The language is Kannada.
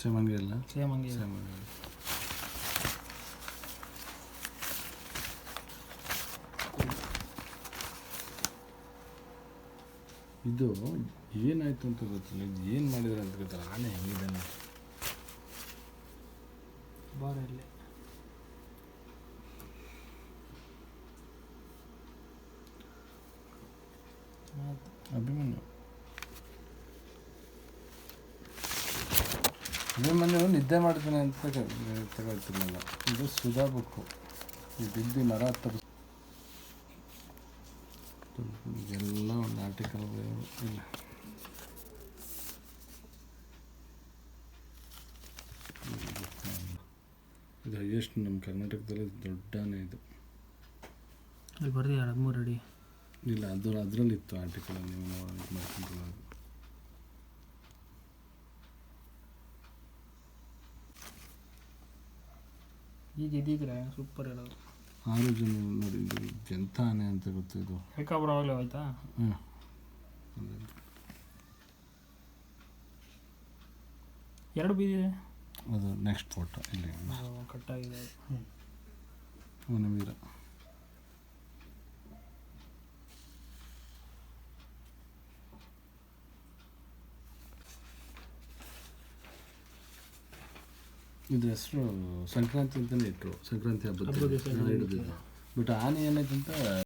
ಸೇಮ್ ಹಂಗೆ ಇಲ್ಲ ಸೇಮ್ ಹಂಗೆ ಇದೆ. ಸೇಮ್ ಹಂಗೆ ಇಲ್ಲ. ಇದು ಏನಾಯ್ತು ಅಂತ ಗೊತ್ತಿಲ್ಲ. ಇದು ಏನು ಮಾಡಿದ್ರೆ ಅಂತ ಗೊತ್ತಿಲ್ಲ. ಆನೆ ಹೆಂಗಿದೆ ಬಾರಲ್ಲಿ ಬಾರ ಅಭಿಮನ್ಯು ಅಭಿಮನ್ಯು ನಿದ್ದೆ ಮಾಡ್ತೀನಿ ಅಂತ ತಗ- ತಗೊಳ್ತಿರ್ಲಿಲ್ಲ ಇದು ಸುಧಾ ಬುಕ್ಕು ಈ ಬಿದ್ದು ಮರ ಹತ್ತರ ಎಲ್ಲ ಒಂದು ಆರ್ಟಿಕಲ್ ಇಲ್ಲ. ಇದು ಹೈಯೆಸ್ಟ್ ನಮ್ಮ ಕರ್ನಾಟಕದಲ್ಲಿ ದೊಡ್ಡನೇ ಇದು. ಅಲ್ಲಿ ಬರ್ದಿದ್ದಾರೆ ಹದಿಮೂರು ಅಡಿ ಇಲ್ಲ ಅದು ಅದರಲ್ಲಿತ್ತು ಆರ್ಟಿಕಲ್ ನೀವು ನೋಡಿ ಇದು ಮಾಡ್ಕೊಂಡ್ರಲ್ಲ ಅದು. ಈಗ ಇದ್ದಿದ್ರೆ ಸೂಪರ್ ಇರೋದು. ಆರು ಜನ ನೋಡಿ ಇದು ಎಂಥ ಆನೆ ಅಂತ ಗೊತ್ತು ಇದು. ಹೆಲಿಕಾಪ್ಟರ್ ಆಗಲಿ ಹೋಯ್ತಾ? ಹ್ಞೂ ಎರಡು ಬೀದಿದೆ ಅದು ನೆಕ್ಸ್ಟ್ ಫೋಟೋ ಇಲ್ಲಿ. ಕಟ್ಟಾಗಿದೆ ಹ್ಞೂ ವನವೀರ ಇದ್ರ ಹೆಸರು ಸಂಕ್ರಾಂತಿ ಅಂತಲೇ ಇಟ್ಟರು ಸಂಕ್ರಾಂತಿ ಹಬ್ಬದ ಹಿಡಿದಿದ್ದು ಬಟ್ ಆನೆ ಏನಾಯ್ತು ಅಂತ